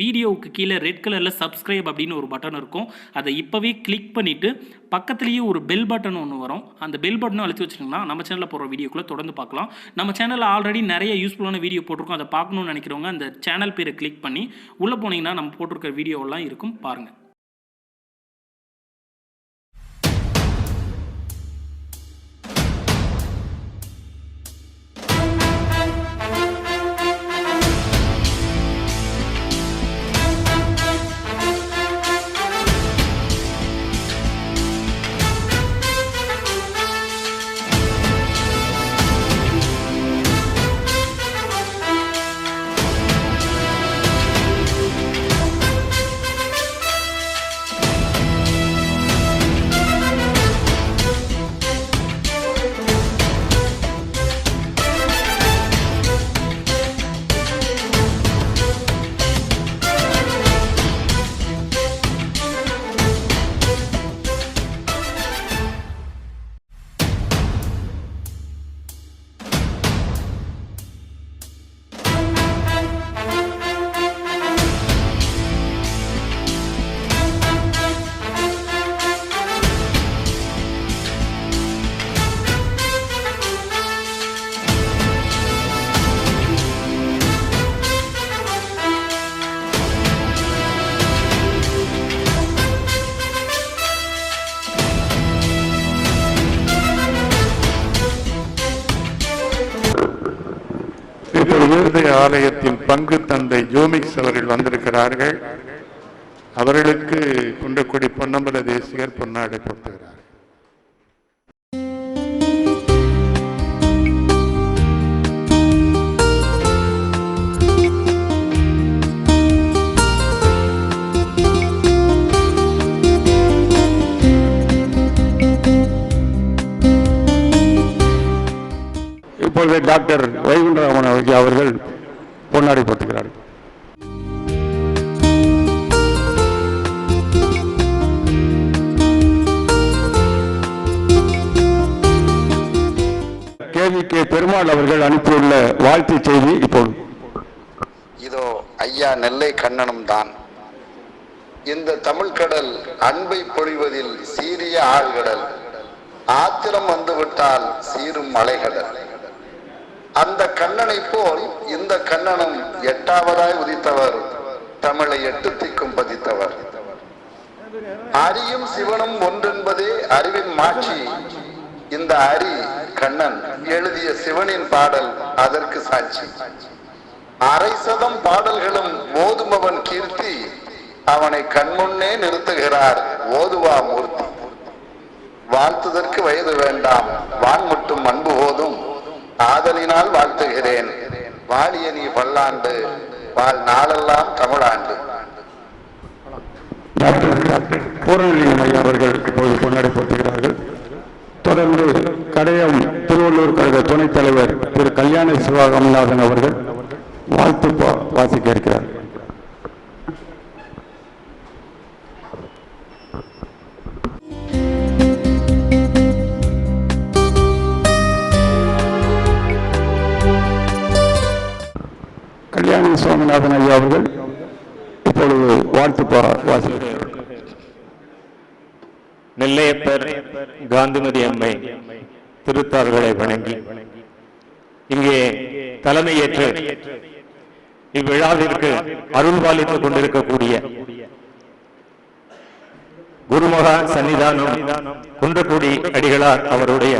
வீடியோவுக்கு கீழே ரெட் கலரில் சப்ஸ்கிரைப் அப்படின்னு ஒரு பட்டன் இருக்கும். அதை இப்போவே கிளிக் பண்ணிவிட்டு பக்கத்துலேயே ஒரு பெல் பட்டன் ஒன்று வரும். அந்த பெல் பட்டனும் அழுத்தி வச்சிங்கன்னா நம்ம சேனலில் போகிற வீடியோக்குள்ளே தொடர்ந்து பார்க்கலாம். நம்ம சேனலில் ஆல்ரெடி நிறைய யூஸ்ஃபுல்லான வீடியோ போட்டிருக்கோம். அதை பார்க்கணும்னு நினைக்கிறவங்க அந்த சேனல் பேரை கிளிக் பண்ணி உள்ளே போனீங்கன்னா நம்ம போட்டிருக்க வீடியோவெல்லாம் இருக்கும். பாருங்கள் ஆலயத்தின் பங்கு தந்தை ஜோமிக்ஸ் அவர்கள் வந்திருக்கிறார்கள். அவர்களுக்கு குன்றக்குடி பொன்னம்பல தேசிகர் பொன்னாடை போட்டுகிறார் இப்பொழுது டாக்டர் வைகுண்டராமன் அவர்கள் அவர்கள் கேவி கே பெருமாள் அவர்கள் அனுப்பியுள்ள வாழ்த்து செய்தி இப்போது. இதோ ஐயா நெல்லை கண்ணனும் தான். இந்த தமிழ்கடல் அன்பை பொழிவதில் சீரிய ஆழ்கடல். ஆத்திரம் வந்துவிட்டால் சீரும் மலைகடல். அந்த கண்ணனை போல் இந்த கண்ணனும் எட்டாவதாய் உதித்தவர் தமிழை எட்டு திக்கும் பதித்தவர். அரியும் சிவனும் ஒன்றென்பதே அறிவின் மாட்சி. இந்த அரி கண்ணன் எழுதிய சிவனின் பாடல் அதற்கு சாட்சி. அரை சதம் பாடல்களும் ஓதுமவன் கீர்த்தி அவனை கண்முன்னே நிறுத்துகிறார் ஓதுவா மூர்த்தி. வாழ்த்துதற்கு வயது வேண்டாம் வான்முட்டும் அன்பு போதும். ஆதலினால் வாழ்த்துகிறேன். வாழிய நீ பல்லாண்டு வாழ் நாளெல்லாம் தமிழாண்டு. டாக்டர் பூரணலிங்கம் ஐயா அவர்கள் இப்போது பொன்னாடை போட்டுகிறார்கள் தொடர்ந்து கடையம் திருவள்ளூர் கழக துணைத் தலைவர் திரு கல்யாண சிவகாமநாதன் அவர்கள் வாழ்த்து பா- வாசிக்க இருக்கிறார். கல்யாணி ஐயா அவர்கள் இப்பொழுது வாழ்த்து வாசிக்கிறார் நெல்லையப்பர் காந்திமதி அம்மை திருத்தார்களை வணங்கி இங்கே தலைமையேற்று இவ்விழாவிற்கு அருள்பாலித்துக் கொண்டிருக்கக்கூடிய குருமகா சன்னிதானம் குன்றக்குடி அடிகளார் அவருடைய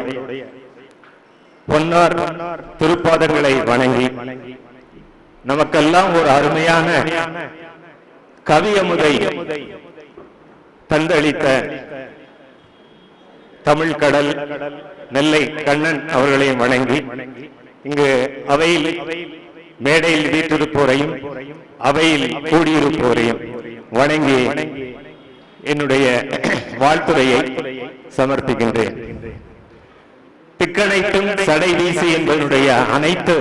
பொன்னார் திருப்பாதங்களை வணங்கி நமக்கெல்லாம் ஒரு அருமையான கவியமுதை தந்தளித்த தமிழ் கடல் நெல்லை கண்ணன் அவர்களையும் வணங்கி இங்கு அவையில் மேடையில் வீற்றிருப்போரையும் அவையில் கூடியிருப்போரையும் வணங்கி என்னுடைய வாழ்த்துறையை சமர்ப்பிக்கின்றேன். திக்கணைத்தும் சடை வீசி என்பதனுடைய அனைத்து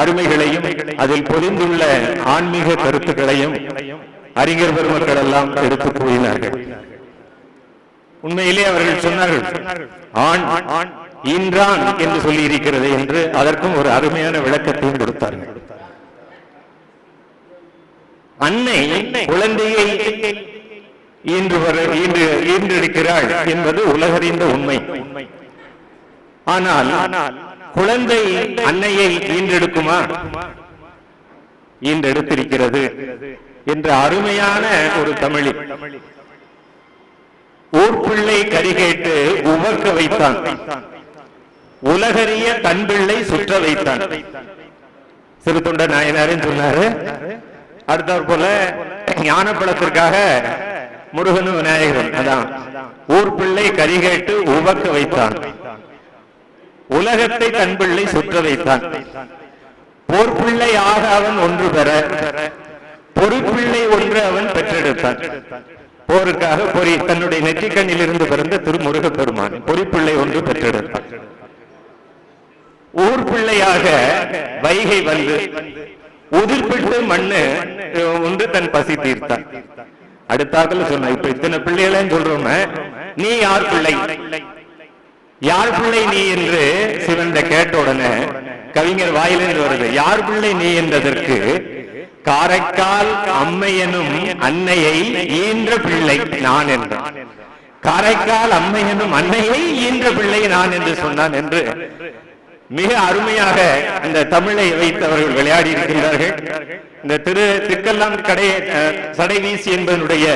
அருமைகளையும் அதில் பொதிந்துள்ள ஆன்மீக கருத்துக்களையும் அறிஞர் பெருமக்கள் எல்லாம் எடுத்து கூறினார்கள். உண்மையிலே அவர்கள் சொன்னார்கள் ஆண் ஈன்றான் என்று சொல்லி இருக்கிறது என்று அதற்கும் ஒரு அருமையான விளக்கத்தையும் கொடுத்தார்கள். அன்னை குழந்தையை இன்று இன்று ஈன்று ஈன்றெடுக்கிறாள் என்பது உலகறிந்த உண்மை. ஆனால் குழந்தை அன்னையை ஈன்றெடுக்குமா? ஈன்றெடுத்திருக்கிறது என்ற அருமையான ஒரு தமிழி. ஊர்பிள்ளை கரிகேட்டு உவக்க வைத்தான். உலகறிய தன் பிள்ளை சுற்ற வைத்தான். சிறு தொண்ட நாயனாரேன்னு சொன்னாரு. அடுத்தவர் போல ஞானப்பழத்திற்காக முருகனு விநாயகரும். அதான். ஊர் பிள்ளை கரிகேட்டு உவக்க வைத்தான். உலகத்தை தன் பிள்ளை சுற்ற வைத்தான். போர்பிள்ளை ஆக அவன் ஒன்று பெற பொறுப்பிள்ளை ஒன்று அவன் பெற்றெடுத்தான். போருக்காக பொறி தன்னுடைய நெற்றிக்கண்ணில் இருந்து பிறந்த திருமுருக பெருமான் பொறிப்பிள்ளை ஒன்று பெற்றெடுத்தான். ஊர் பிள்ளையாக வைகை வந்து உதிர்பிட்டு மண்ணு ஒன்று தன் பசி தீர்த்தான். அடுத்தாக்கல சொன்ன இப்ப இத்தனை பிள்ளைகளையும் சொல்றோம் நீ யார் பிள்ளை? யார் பிள்ளை நீ என்று சிவந்த கேட்ட உடனே கவிஞர் வாயிலிருந்து வருது. யார் பிள்ளை நீ என்றதற்கு காரைக்கால் அம்மையனும் அன்னையை ஈன்ற பிள்ளை நான் என்றான் காரைக்கால் அம்மையனும் அன்னையை ஈன்ற பிள்ளை நான் என்று சொன்னான் என்று மிக அருமையாக இந்த தமிழை வைத்தவர்கள் விளையாடி இருக்கிறார்கள் இந்த திரு திருக்கெல்லாம் கடை அஹ், சடை வீசி என்பதனுடைய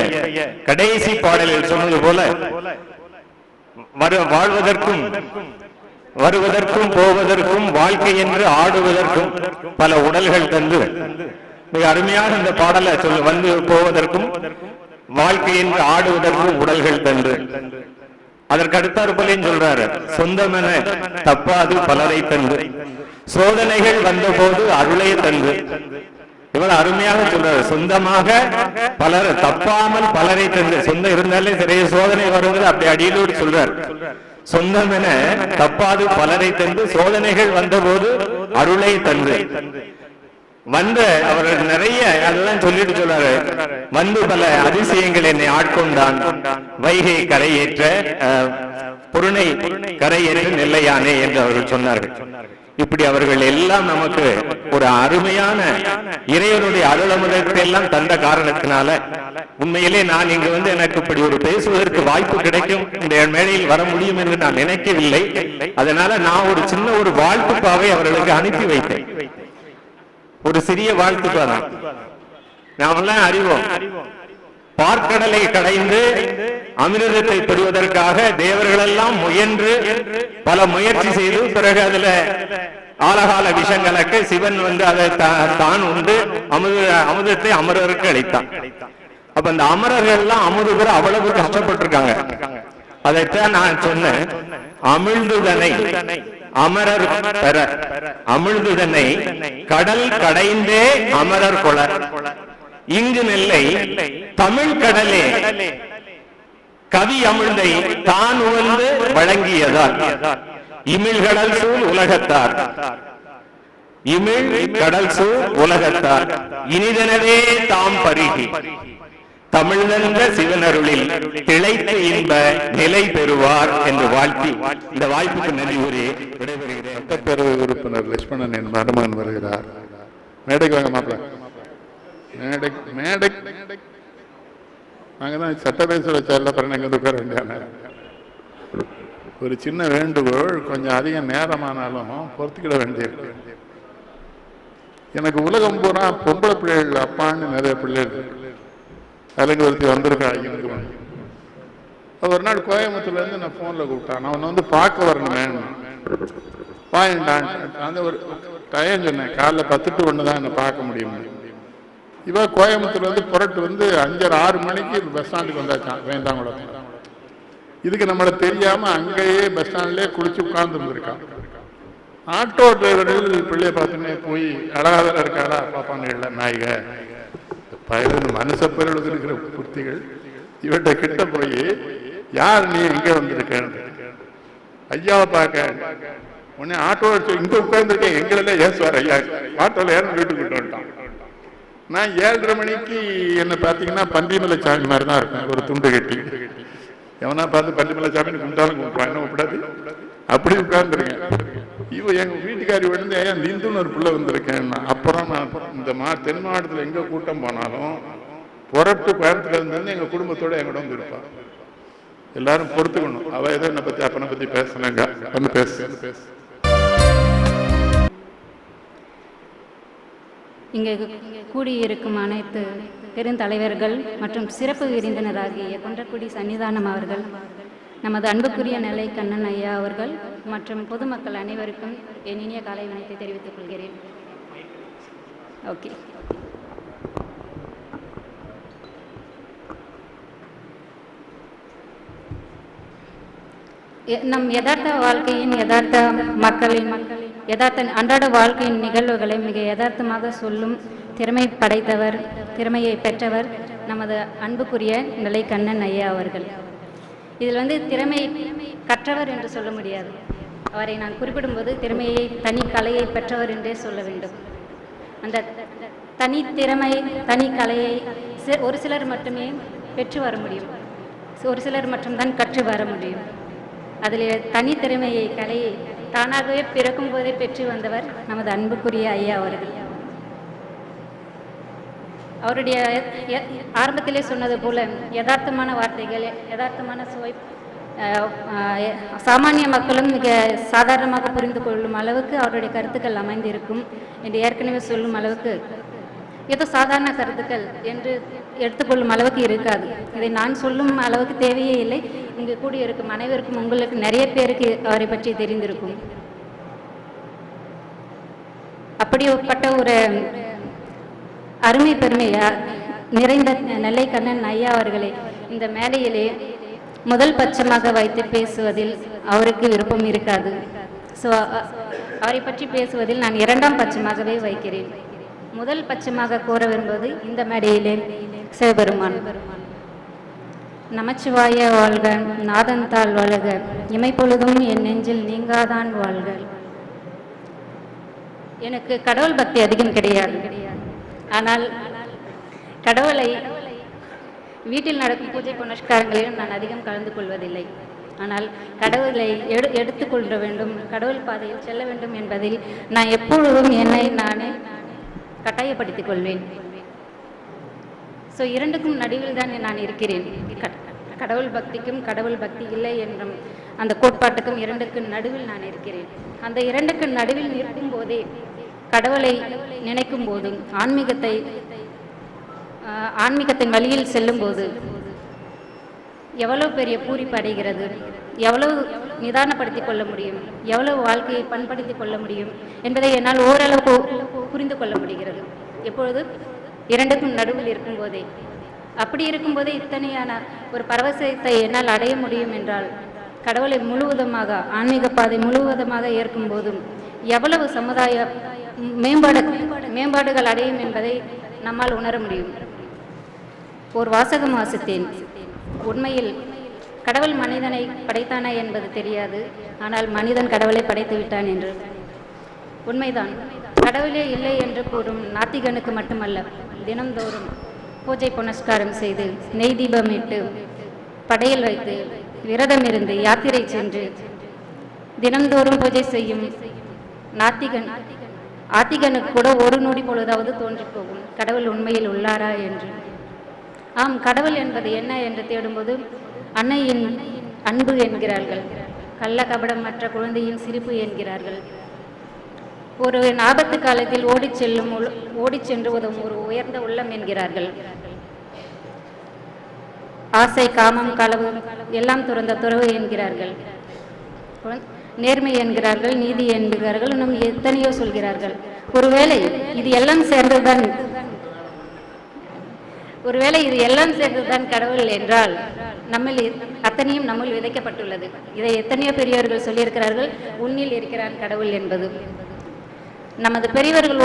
கடைசி பாடலில் சொன்னது போல வாழ்வதற்கும் வருவதற்கும் போவதற்கும் வாழ்க்கை என்று ஆடுவதற்கும் பல உடல்கள் தந்து மிக அருமையாக இந்த பாடலை சொல்லு வந்து போவதற்கும் வாழ்க்கை என்று ஆடுவதற்கும் உடல்கள் தந்து. அதற்கு அடுத்தாறு போலையும் சொல்றாரு? சொந்தமென தப்பாது பலரை தந்து. சோதனைகள் வந்தபோது அருளை தந்து. இவ்வளவு அருமையாக சொல்றாரு. சொந்தமாக பலர் தப்பாமல் பலரை தந்து சொந்தம் இருந்தாலே சிறைய சோதனை வருங்கிறது அப்படி அடியிலோடு சொல்றார். சொந்தம் என தப்பாது பலரை தந்து சோதனைகள் வந்தபோது அருளை தந்து. வந்த அவர்கள் நிறைய அதெல்லாம் சொல்லிட்டு சொல்றாரு வந்து பல அதிசயங்கள் என்னை ஆட்கொண்டான். வைகை கரையேற்ற புருணை கரையேற்ற நெல்லையானே என்று அவர்கள் சொன்னார்கள். இப்படி அவர்கள் எல்லாம் நமக்கு ஒரு அருமையான இறைவனுடைய அருளமுதத்தை எல்லாம் தந்த காரணத்தினால உண்மையிலே நான் இங்கு வந்து எனக்கு இப்படி ஒரு பேசுவதற்கு வாய்ப்பு கிடைக்கும். இந்த மேடையில் வர முடியும் என்று நான் நினைக்கவில்லை. அதனால நான் ஒரு சின்ன ஒரு வாழ்த்துப்பாவை அவர்களுக்கு அனுப்பி வைத்தேன். ஒரு சிறிய வாழ்த்துப்பா தான். நாமெல்லாம் அறிவோம். பார்க்கடலை கடைந்து அமிர்தத்தை பெறுவதற்காக தேவர்களெல்லாம் முயன்று பல முயற்சி செய்து பிறகு அதுல ஆலகால விஷம் கலக்க சிவன் வந்து அதை தான் உண்டு. அமுத அமுதத்தை அமரருக்கு அளித்தான். அப்ப அந்த அமரர்கள் எல்லாம் அமுது பெற அவ்வளவு கஷ்டப்பட்டிருக்காங்க. அதைத்தான் நான் சொன்னேன். அமிழ்ந்துதனை அமரர் பெற. அமிழ்ந்துதனை கடல் கடைந்தே அமரர் கொளர். இங்கு நெல்லை தமிழ் கடலே. கவி அமிழ்ந்தை தான் உழந்து வழங்கியதால் இமிழ் கடல் சூழ் உலகத்தார். இமிழ் கடல் சூழ் உலகத்தார். இனிதனவே தாம் பருகி. தமிழ்நந்த சிவனருளில் திளைத்த இன்ப நிலை பெறுவார் என்று வாழ்த்தி இந்த வாய்ப்புக்கு நன்றி கூறி விடைபெறுகிறேன். சட்டப்பேரவை உறுப்பினர் லட்சுமணன் என் மருமகன் வருகிறார். மேடைக்கு வாங்க மாப்பிள்ள. மேடை மேடை. நாங்கள் தான் சட்டப்பேச வச்சால அப்புறம் எங்க உட்கார வேண்டியான ஒரு சின்ன வேண்டுகோள் கொஞ்சம் அதிக நேரமானாலும் பொறுத்துக்கிட வேண்டியிருக்கு. எனக்கு உலகம் பூரா பொம்பளை பிள்ளைகள் அப்பான்னு நிறைய பிள்ளைகள் அலங்கு ஒருத்தி வந்திருக்கா அது ஒரு நாள் கோயம்புத்தூர்லேருந்து நான் ஃபோனில் கூப்பிட்டான். நான் உன்னை வந்து பார்க்க வரணுமே பாயண்டான் அந்த ஒரு டயம் சொன்னேன். காலைல பத்து டு ஒன்று தான் என்னை பார்க்க முடியும் இவ கோயம்புத்தூர்ல இருந்து புரட்டு வந்து அஞ்சரை ஆறு மணிக்கு பஸ் ஸ்டாண்டுக்கு வந்தாச்சான் வேண்டாங்குளம் இதுக்கு நம்மள தெரியாம அங்கேயே பஸ் ஸ்டாண்ட்லயே குளிச்சு உட்கார்ந்து இருந்திருக்கான். ஆட்டோ டிரைவர்கள் பிள்ளைய பார்த்துன்னே போய் அழகாதர இருக்காளா பாப்பாங்க இல்லை நாயக. பயந்து மனுஷ பொருளுக்கு இருக்கிற புத்திகள் இவட்ட கிட்ட போய் யார் நீ எங்க வந்திருக்க ஐயாவை பார்க்க. உடனே ஆட்டோ இங்கே இங்க உட்கார்ந்துருக்கேன் எங்களெல்லாம் ஏசுவார் ஐயா? ஆட்டோல ஏன்னு வீட்டுக்கு விட்டு வந்துட்டான். நான் ஏழரை மணிக்கு என்ன பார்த்தீங்கன்னா பண்டிமலை சாமி மாதிரி தான் இருக்கேன் ஒரு துண்டு கட்டி. எவனா பார்த்து பண்டிமலை சாமின்னு கும்பிட்டாலும் கும்பிடுவான் என்ன கூப்பிடாது அப்படி உட்கார்ந்துருக்கேன். இவ எங்கள் வீட்டுக்காரி விழுந்து ஏன் இந்துன்னு ஒரு பிள்ளை வந்திருக்கேன். அப்புறம் நான் இந்த மா தென் மாவட்டத்தில் எங்கே கூட்டம் போனாலும் புறப்பட்டு கோயம்புத்தூர் இருந்து எங்கள் குடும்பத்தோட எங்கூட வந்து இருப்பான் எல்லாரும் பொறுத்துக்கணும். அவள் ஏதோ என்னை பற்றி அப்பனை பற்றி பேசுனாங்க. வந்து பேசு பேசு. இங்கே கூடியிருக்கும் அனைத்து பெருந்தலைவர்கள் மற்றும் சிறப்பு விருந்தினராகிய குன்றக்குடி சன்னிதானம் அவர்கள் நமது அன்புக்குரிய நிலை கண்ணன் ஐயா அவர்கள் மற்றும் பொதுமக்கள் அனைவருக்கும் என் இனிய காலை வணக்கத்தை தெரிவித்துக் கொள்கிறேன். ஓகே. நம் யதார்த்த வாழ்க்கையின் யதார்த்த மக்களின் மக்களின் யதார்த்த அன்றாட வாழ்க்கையின் நிகழ்வுகளை மிக யதார்த்தமாக சொல்லும் திறமை படைத்தவர் திறமையை பெற்றவர் நமது அன்புக்குரிய நிலை கண்ணன் ஐயா அவர்கள். இதில் வந்து திறமை கற்றவர் என்று சொல்ல முடியாது. அவரை நான் குறிப்பிடும்போது திறமையை தனி கலையை பெற்றவர் என்றே சொல்ல வேண்டும். அந்த தனி திறமை தனி கலையை ஒரு சிலர் மட்டுமே பெற்று வர முடியும். ஒரு சிலர் மட்டும்தான் கற்று வர முடியும். அதில் தனித்திறமையை கலையை தானாகவே பிறக்கும் போதே பெற்று வந்தவர் நமது அன்புக்குரிய ஐயா அவர்கள். அவருடைய ஆரம்பத்திலே சொன்னது போல யதார்த்தமான வார்த்தைகள் யதார்த்தமான சுவை சாமானிய மக்களும் மிக சாதாரணமாக புரிந்து கொள்ளும் அளவுக்கு அவருடைய கருத்துக்கள் அமைந்திருக்கும் என்று ஏற்கனவே சொல்லும் அளவுக்கு ஏதோ சாதாரண கருத்துக்கள் என்று எடுத்துக்கொள்ளும் அளவுக்கு இருக்காது. இதை நான் சொல்லும் அளவுக்கு தேவையே இல்லை. இங்கு கூடியிருக்கும் அனைவருக்கும் உங்களுக்கு நிறைய பேருக்கு அவரை பற்றி தெரிந்திருக்கும். அப்படிப்பட்ட ஒரு அருமை பெருமை நிறைந்த நெல்லை கண்ணன் ஐயா அவர்களை இந்த மேடையிலே முதல் பட்சமாக வைத்து பேசுவதில் அவருக்கு விருப்பம் இருக்காது. ஸோ அவரை பற்றி பேசுவதில் நான் இரண்டாம் பட்சமாகவே வைக்கிறேன். முதல் பட்சமாக கூற விரும்புவது இந்த மேடையிலே சிவபெருமான். நமச்சிவாய வாழ்க நாதந்தாள் வாழ்க இமைப்பொழுதும் என் நெஞ்சில் நீங்காதான் வாழ்க. எனக்கு கடவுள் பக்தி அதிகம் கிடையாது. ஆனால் கடவுளை வீட்டில் நடக்கும் பூஜை புனஸ்காரங்களிலும் நான் அதிகம் கலந்து கொள்வதில்லை. ஆனால் கடவுளை எடு எடுத்துக்கொள்ள வேண்டும் கடவுள் பாதையில் செல்ல வேண்டும் என்பதில் நான் எப்பொழுதும் என்னை நானே கட்டாயப்படுத்திக் கொள்வேன். ஸோ இரண்டுக்கும் நடுவில் தான் நான் இருக்கிறேன். கடவுள் பக்திக்கும் கடவுள் பக்தி இல்லை என்றும் அந்த கோட்பாட்டுக்கும் இரண்டுக்கும் நடுவில் நான் இருக்கிறேன். அந்த இரண்டுக்கு நடுவில் நிற்கும் போதே கடவுளை நினைக்கும் போதும் ஆன்மீகத்தை ஆன்மீகத்தின் வழியில் செல்லும் போது எவ்வளவு பெரிய பூரிப்பு அடைகிறது எவ்வளவு நிதானப்படுத்திக் கொள்ள முடியும் எவ்வளவு வாழ்க்கையை பண்படுத்திக் கொள்ள முடியும் என்பதை என்னால் ஓரளவு புரிந்து கொள்ள முடிகிறது. எப்பொழுது? இரண்டுக்கும் நடுவில் இருக்கும்போதே. அப்படி இருக்கும்போதே இத்தனையான ஒரு பரவசத்தை என்னால் அடைய முடியும் என்றால் கடவுளை முழுவதுமாக ஆன்மீக பாதை முழுவதுமாக ஏற்கும் போதும் எவ்வளவு சமுதாய மேம்பாடு மேம்பாடுகள் அடையும் என்பதை நம்மால் உணர முடியும். ஒரு வாசகம் வாசித்தேன். உண்மையில் கடவுள் மனிதனை படைத்தானா என்பது தெரியாது ஆனால் மனிதன் கடவுளை படைத்து விட்டான் என்று. உண்மைதான். கடவுளே இல்லை என்று கூறும் நாத்திகனுக்கு மட்டுமல்ல தினம்தோறும் பூஜை புனஸ்காரம் செய்து நெய் தீபமிட்டு படையல் வைத்து விரதம் இருந்து யாத்திரை சென்று தினம்தோறும் பூஜை செய்யும் நாத்திகன் ஆத்திகனுக்கு கூட ஒரு நொடி பொழுதாவது தோன்றி போகும். கடவுள் உண்மையில் உள்ளாரா என்று. ஆம் கடவுள் என்பது என்ன என்று தேடும்போது அன்னையின் அன்பு என்கிறார்கள். கள்ள கபடம் மற்ற குழந்தையின் சிரிப்பு என்கிறார்கள். ஒரு ஆபத்து காலத்தில் ஓடிச் செல்லும் உள்- ஓடிச் சென்று உதவும் ஒரு உயர்ந்த உள்ளம் என்கிறார்கள். ஆசை காமம் களவு எல்லாம் துறந்த துறவு என்கிறார்கள். நேர்மை என்கிறார்கள் நீதி என்கிறார்கள் இன்னும் எத்தனையோ சொல்கிறார்கள். ஒருவேளை இது எல்லாம் சேர்ந்ததுதான் ஒருவேளை இது எல்லாம் சேர்ந்ததுதான் கடவுள் என்றால் நம்மில் அத்தனையும் நம்மில் விதைக்கப்பட்டுள்ளது. இதை எத்தனையோ பெரியவர்கள் சொல்லியிருக்கிறார்கள் உன்னில் இருக்கிறான் கடவுள் என்பது. நமது பெரியவர்கள்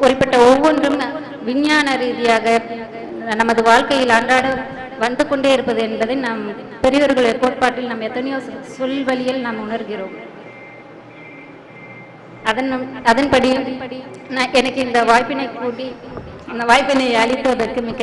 குறிப்பிட்ட ஒவ்வொன்றும் விஞ்ஞான ரீதியாக நமது வாழ்க்கையில் அன்றாட வந்து கொண்டே இருப்பது என்பதை நாம் பெரியவர்களுடைய கோட்பாட்டில் நாம் எத்தனையோ சொல் வழியில் நாம் உணர்கிறோம். அதன் அதன்படி நான் எனக்கு இந்த வாய்ப்பினை கூட்டி இந்த வாய்ப்பினை அளிப்பதற்கு மிக்க